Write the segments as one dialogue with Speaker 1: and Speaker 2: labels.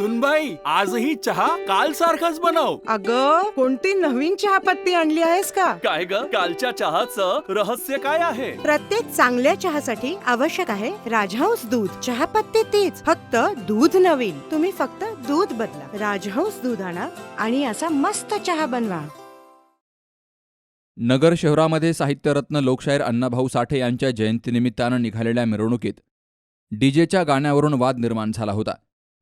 Speaker 1: सुनबाई आजही चहा काल सारखाच बनव.
Speaker 2: अग कोणती नवीन चहापत्ती आणली आहेस का?
Speaker 1: काय ग? कालच्या चहाचं रहस्य काय आहे?
Speaker 2: प्रत्येक चांगल्या चहासाठी आवश्यक आहे राजहंस दूध. चहापत्ती तीच फक्त दूध नवीन. तुम्ही फक्त दूध बदला. राजहंस दूध आणा आणि असा मस्त चहा बनवा.
Speaker 3: नगर शहरामध्ये साहित्यरत्न लोकशाहीर अण्णाभाऊ साठे यांच्या जयंतीनिमित्तानं निघालेल्या मिरवणुकीत डीजेच्या गाण्यावरून वाद निर्माण झाला होता.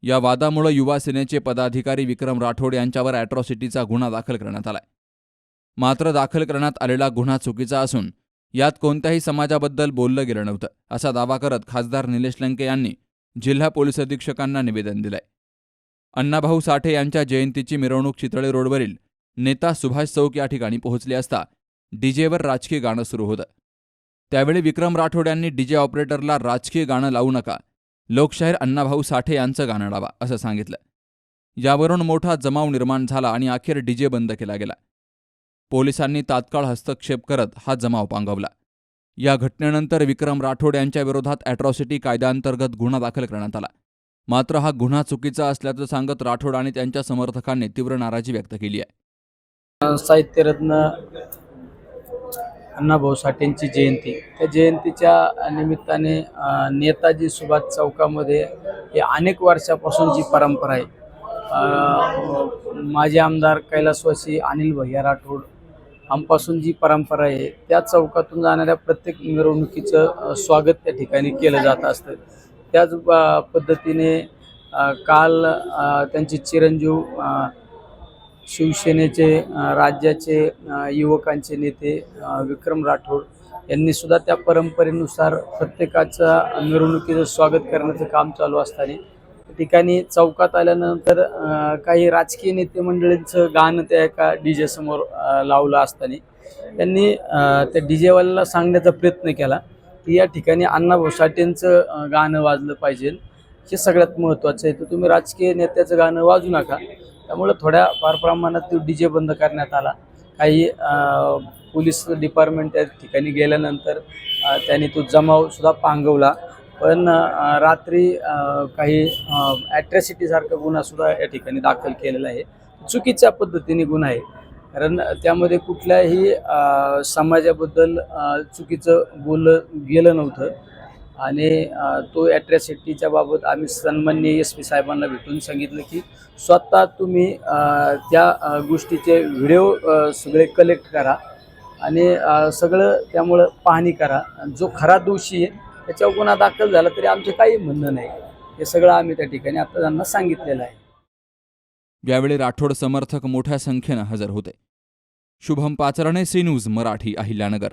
Speaker 3: या वादामुळे युवा सेनेचे पदाधिकारी विक्रम राठोड यांच्यावर अॅट्रॉसिटीचा गुन्हा दाखल करण्यात आलाय. मात्र दाखल करण्यात आलेला गुन्हा चुकीचा असून यात कोणत्याही समाजाबद्दल बोललं गेलं नव्हतं असा दावा करत खासदार निलेश लंके यांनी जिल्हा पोलीस अधीक्षकांना निवेदन दिलंय. अण्णाभाऊ साठे यांच्या जयंतीची मिरवणूक चितळे रोडवरील नेता सुभाष चौक या ठिकाणी पोहोचली असता डीजेवर राजकीय गाणं सुरू होतं. त्यावेळी विक्रम राठोड यांनी डीजे ऑपरेटरला राजकीय गाणं लावू नका लोकशाहीर अण्णाभाऊ साठे यांचं गाणं लावा असं सांगितलं. यावरून मोठा जमाव निर्माण झाला आणि अखेर डीजे बंद केला गेला. पोलिसांनी तात्काळ हस्तक्षेप करत हा जमाव पांगवला. या घटनेनंतर विक्रम राठोड यांच्या विरोधात अॅट्रॉसिटी कायद्याअंतर्गत गुन्हा दाखल करण्यात आला. मात्र हा गुन्हा चुकीचा असल्याचं सांगत राठोड आणि त्यांच्या समर्थकांनी तीव्र नाराजी व्यक्त केली आहे.
Speaker 4: साहित्यरत्न अण्णाभाऊ साठेंची जयंती. त्या जयंतीच्या निमित्ताने नेताजी सुभाष चौकामध्ये हे अनेक वर्षापासूनची परंपरा आहे माजी आमदार कैलासवासी अनिल भैया राठोड आमपासून जी परंपरा आहे त्या चौकातून जाणाऱ्या प्रत्येक मिरवणुकीचं स्वागत त्या ठिकाणी केलं जात असतं. त्याच पद्धतीने काल त्यांचे चिरंजीव शिवसेनेचे राज्याचे युवकांचे नेते विक्रम राठोड यांनी सुद्धा त्या परंपरेनुसार प्रत्येकाचं मिरवणुकीचं स्वागत करण्याचं काम चालू असताना ठिकाणी चौकात आल्यानंतर काही राजकीय नेते मंडळींचं गाणं त्या एका डी जे समोर लावलं असताना त्यांनी त्या डी जेवाल्याला सांगण्याचा प्रयत्न केला की या ठिकाणी अण्णाभाऊ साठेंचं गाणं वाजलं पाहिजे. हे सगळ्यात महत्त्वाचं आहे. तर तुम्ही राजकीय नेत्याचं गाणं वाजू नका. त्यामुळं थोड्या फार प्रमाणात तो डी जे बंद करण्यात आला. काही पोलीस डिपार्टमेंट त्या ठिकाणी गेल्यानंतर त्यांनी तो जमावसुद्धा पांगवला. पण रात्री काही ॲट्रॅसिटीसारखा गुन्हासुद्धा या ठिकाणी दाखल केलेला आहे. चुकीच्या पद्धतीने गुन्हा आहे. कारण त्यामध्ये कुठल्याही समाजाबद्दल चुकीचं बोललं गेलं नव्हतं. आणि तो ॲट्रॅसिटीच्या बाबत आम्ही सन्मान्य एस पी साहेबांना भेटून सांगितलं की स्वतः तुम्ही त्या गोष्टीचे व्हिडिओ सगळे कलेक्ट करा आणि सगळं त्यामुळं पाहणी करा. आणि जो खरा दोषी आहे त्याच्यावर गुन्हा दाखल झाला तरी आमचे काही म्हणणं नाही. हे सगळं आम्ही त्या ठिकाणी आता त्यांना सांगितलेलं आहे.
Speaker 3: यावेळी राठोड समर्थक मोठ्या संख्येनं हजर होते. Shubham Pacharne C news Marathi Ahilyanagar.